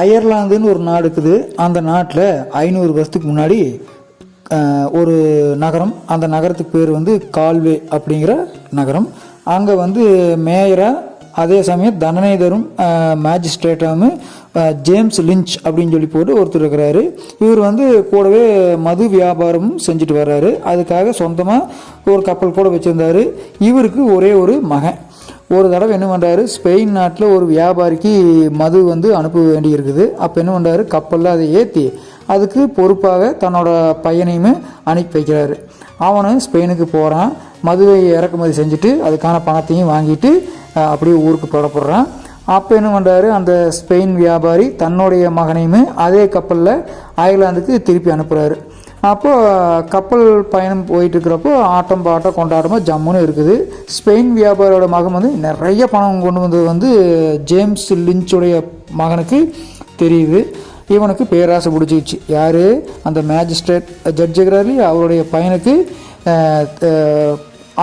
அயர்லாந்துன்னு ஒரு நாடு இருக்குது. அந்த நாட்டில் ஐநூறு வருஷத்துக்கு முன்னாடி ஒரு நகரம். அந்த நகரத்துக்கு பேர் வந்து கால்வே அப்படிங்கிற நகரம். அங்கே வந்து மேயராக அதே சமயம் தண்டனை தரும் மேஜிஸ்ட்ரேட்டாகவும் ஜேம்ஸ் லிஞ்ச் அப்படின்னு சொல்லி போட்டு ஒருத்தர் இருக்கிறாரு. இவர் வந்து கூடவே மது வியாபாரமும் செஞ்சுட்டு வர்றாரு. அதுக்காக சொந்தமாக ஒரு கப்பல் கூட வச்சுருந்தாரு. இவருக்கு ஒரே ஒரு மகன். ஒரு தடவை என்ன பண்ணுறாரு ஸ்பெயின் நாட்டில் ஒரு வியாபாரிக்கு மது வந்து அனுப்ப வேண்டி இருக்குது அப்போ என்ன பண்ணுறாரு கப்பலில் அதை ஏற்றி அதுக்கு பொறுப்பாக தன்னோட பையனையுமே அனுப்பி வைக்கிறாரு. அவனும் ஸ்பெயினுக்கு போகிறான் மதுவை இறக்குமதி செஞ்சுட்டு அதுக்கான பணத்தையும் வாங்கிட்டு அப்படியே ஊருக்கு புறப்படுறான். அப்போ என்ன பண்ணுறாரு அந்த ஸ்பெயின் வியாபாரி தன்னுடைய மகனையுமே அதே கப்பலில் அயர்லாந்துக்கு திருப்பி அனுப்புகிறாரு அப்போ கப்பல் பயணம் போயிட்டுருக்கிறப்போ ஆட்டம் பாட்டம் கொண்டாட்டமாக ஜம்முன்னு இருக்குது. ஸ்பெயின் வியாபாரியோட மகன் வந்து நிறைய பணம் கொண்டு வந்தது வந்து ஜேம்ஸ் லிஞ்சுடைய மகனுக்கு தெரியுது. இவனுக்கு பேராசை பிடிச்சிக்கிச்சு. யார்? அந்த மேஜிஸ்ட்ரேட் ஜட்ஜ் இருக்கிறாரு இல்லையா, அவருடைய பையனுக்கு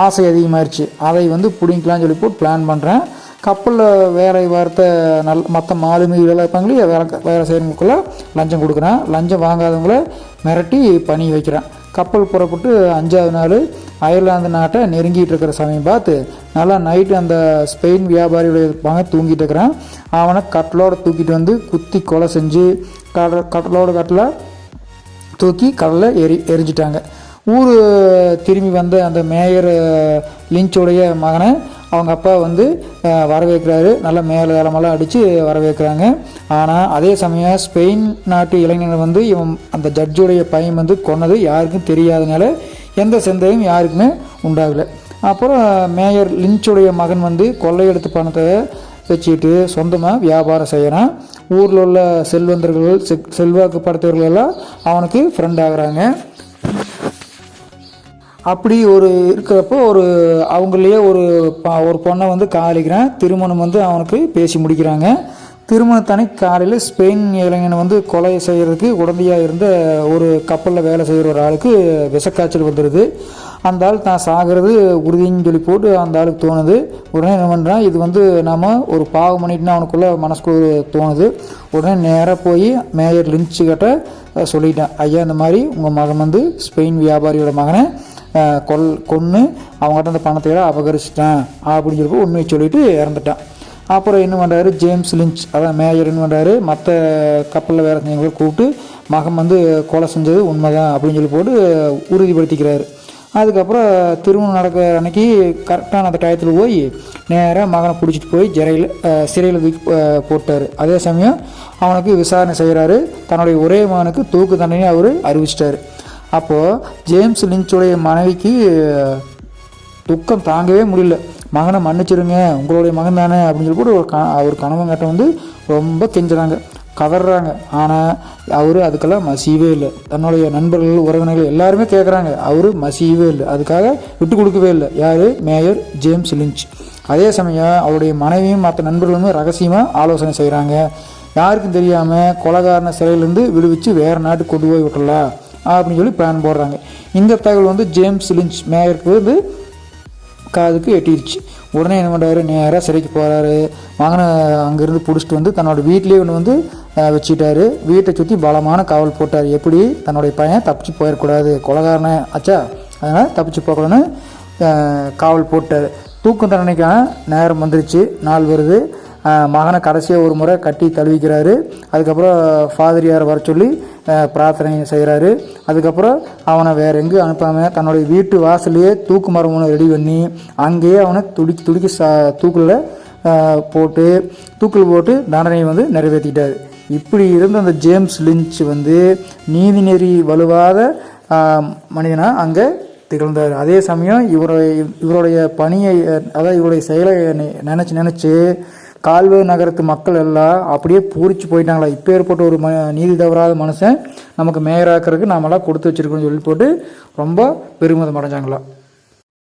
ஆசை அதிகமாயிருச்சு. அதை வந்து பிடிங்கலாம்னு சொல்லி போட்டு பிளான் பண்ணுறேன் கப்பலில் வேலை வார்த்தை நல் மற்ற மாலுமிகள் இருப்பாங்க இல்லையா? வேலை வேலை செய்கிறவங்களுக்குள்ள லஞ்சம் கொடுக்குறேன். லஞ்சம் வாங்காதவங்கள மிரட்டி பணி வைக்கிறேன். கப்பல் புறப்பட்டு அஞ்சாவது நாள் அயர்லாந்து நாட்டை நெருங்கிட்டு இருக்கிற சமயம் பார்த்து நல்லா நைட்டு அந்த ஸ்பெயின் வியாபாரியுடைய பங்க தூங்கிட்டு இருக்கிறான். அவனை கட்டலோடு தூக்கிட்டு வந்து குத்தி கொலை செஞ்சு கடல் கடலோட கட்டலை தூக்கி கடலில் எரி எரிஞ்சிட்டாங்க. ஊர் திரும்பி வந்த அந்த மேயர் லிஞ்சுடைய மகனை அவங்க அப்பா வந்து வரவேற்கிறாரு. நல்லா மேலே வேலமெல்லாம் அடித்து வரவேற்கிறாங்க. ஆனால் அதே சமயம் ஸ்பெயின் நாட்டு இளைஞர்கள் வந்து இவன் அந்த ஜட்ஜுடைய பையன் வந்து கொன்னது யாருக்கும் தெரியாதனால எந்த சந்தேகம் யாருக்குமே உண்டாகலை. அப்புறம் மேயர் லிஞ்சுடைய மகன் வந்து கொள்ளையெடுத்து பணத்தை வச்சுக்கிட்டு சொந்தமாக வியாபாரம் செய்கிறான் ஊரில் உள்ள செல்வந்தர்கள் செல்வாக்கு படைத்தவர்கள் எல்லாம் அவனுக்கு ஃப்ரெண்ட் ஆகுறாங்க. அப்படி ஒரு இருக்கிறப்போ ஒரு அவங்களையே ஒரு ப- ஒரு பொண்ணை வந்து காதலிக்கிறான். திருமணம் வந்து அவனுக்கு பேசி முடிக்கிறாங்க. திருமணத்தன்னைக்கு காலையில் ஸ்பெயின் இளைஞனை வந்து கொலை செய்கிறதுக்கு உடந்தையாக இருந்த ஒரு கப்பலில் வேலை செய்கிற ஒரு ஆளுக்கு விஷக்காய்ச்சல் வந்துடுது அந்த ஆள் தான் சாகிறது உறுதின்னு சொல்லி போட்டு அந்த ஆளுக்கு தோணுது. உடனே என்ன பண்ணுறான் இது வந்து நாம் ஒரு பாவம் பண்ணிட்டுனா அவனுக்குள்ளே மனசுக்குள்ள தோணுது. உடனே நேராக போய் மேயர் லின்ச்சு கிட்ட சொல்லிட்டேன். ஐயா இந்த மாதிரி உங்கள் மகன் வந்து ஸ்பெயின் வியாபாரியோட மகனை கொல் கொன்று அவங்ககிட்ட அந்த பணத்தை அபகரிச்சிட்டேன் அப்படின்னு சொல்லி உண்மையை சொல்லிவிட்டு இறந்துட்டான். அப்புறம் என்ன பண்ணுறாரு ஜேம்ஸ் லிஞ்ச் அதான் மேயர் என்ன பண்ணுறாரு மற்ற கப்பலில் வேலை செஞ்சவங்களை கூப்பிட்டு மகன் வந்து கொலை செஞ்சது உண்மைதான் அப்படின்னு சொல்லி போட்டு உறுதிப்படுத்திக்கிறாரு. அதுக்கப்புறம் திருமணம் நடக்கிற அன்னைக்கு கரெக்டான அந்த டயத்தில் போய் நேராக மகனை பிடிச்சிட்டு போய் ஜெரையில் சிறையில் தூக்கி போட்டார். அதே சமயம் அவனுக்கு விசாரணை செய்கிறாரு தன்னுடைய ஒரே மகனுக்கு தூக்கு தண்டனை அவர் அறிவிச்சிட்டார். அப்போது ஜேம்ஸ் லிஞ்சுடைய மனைவிக்கு துக்கம் தாங்கவே முடியல. மகனை மன்னிச்சிருங்க உங்களுடைய மகன் தானே அப்படின்னு சொல்லி கூட ஒரு க அவர் கணவன்கிட்ட வந்து ரொம்ப கெஞ்சுறாங்க கதறாங்க ஆனால் அவர் அதுக்கெல்லாம் மசியவே இல்லை. தன்னுடைய நண்பர்கள் உறவினர்கள் எல்லாருமே கேட்குறாங்க அவர் மசியவே இல்லை. அதுக்காக விட்டு கொடுக்கவே இல்லை. யார்? மேயர் ஜேம்ஸ் லிஞ்ச் அதே சமயம் அவருடைய மனைவியும் மற்ற நண்பர்களுமே ரகசியமாக ஆலோசனை செய்கிறாங்க யாருக்கும் தெரியாமல் கொலகாரன சிறையிலேருந்து விடுவிச்சு வேறு நாட்டுக்கு கொண்டு போய் விட்டலாம் அப்படின்னு சொல்லி பிளான் போடுறாங்க. இந்த தகவல் வந்து ஜேம்ஸ் லிஞ்ச் மேயருக்கு வந்து காதுக்கு எட்டிடுச்சு உடனே என்ன பண்ணுறாரு நேராக சிறைக்கு போகிறாரு வாங்கின அங்கேருந்து பிடிச்சிட்டு வந்து தன்னோட வீட்லேயே ஒன்று வந்து வச்சுட்டாரு வீட்டை சுற்றி பலமான காவல் போட்டார். எப்படி? தன்னுடைய பையன் தப்பிச்சு போயிடக்கூடாது. கொலகாரன ஆச்சா அதனால் தப்பிச்சு போகக்கூடாதுன்னு காவல் போட்டார். தூக்கம் தண்டனைக்கான நேரம் வந்துருச்சு. நாள் வருது. மகனை கடைசியாக ஒரு முறை கட்டி தழுவிக்கிறாரு. அதுக்கப்புறம் ஃபாதரியார் வர சொல்லி பிரார்த்தனை செய்கிறாரு அதுக்கப்புறம் அவனை வேற எங்கேயும் அனுப்பாமல் தன்னுடைய வீட்டு வாசல்லையே தூக்கு மரம் ஒன்று ரெடி பண்ணி அங்கேயே அவனை துடிக்கி துடிக்கி சா தூக்கில் போட்டு தூக்கில் போட்டு தண்டனையை வந்து நிறைவேற்றிட்டார். இப்படி இருந்த அந்த ஜேம்ஸ் லிஞ்ச் வந்து நீதிநெறி வலுவாத மனிதனாக அங்கே திகழ்ந்தார். அதே சமயம் இவருடைய இவருடைய பணியை அதாவது இவருடைய செயலை நினச்சி நினச்சி கால்வே நகரத்து மக்கள் எல்லாம் அப்படியே பூரிச்சு போயிட்டாங்களா. இப்போ ஏற்பட்ட ஒரு ம நீதி தவறாத மனுஷன் நமக்கு மேயராக்கிறதுக்கு நாமெல்லாம் கொடுத்து வச்சுருக்கோம்னு சொல்லி போட்டு ரொம்ப பெருமிதம் அடைஞ்சாங்களாம்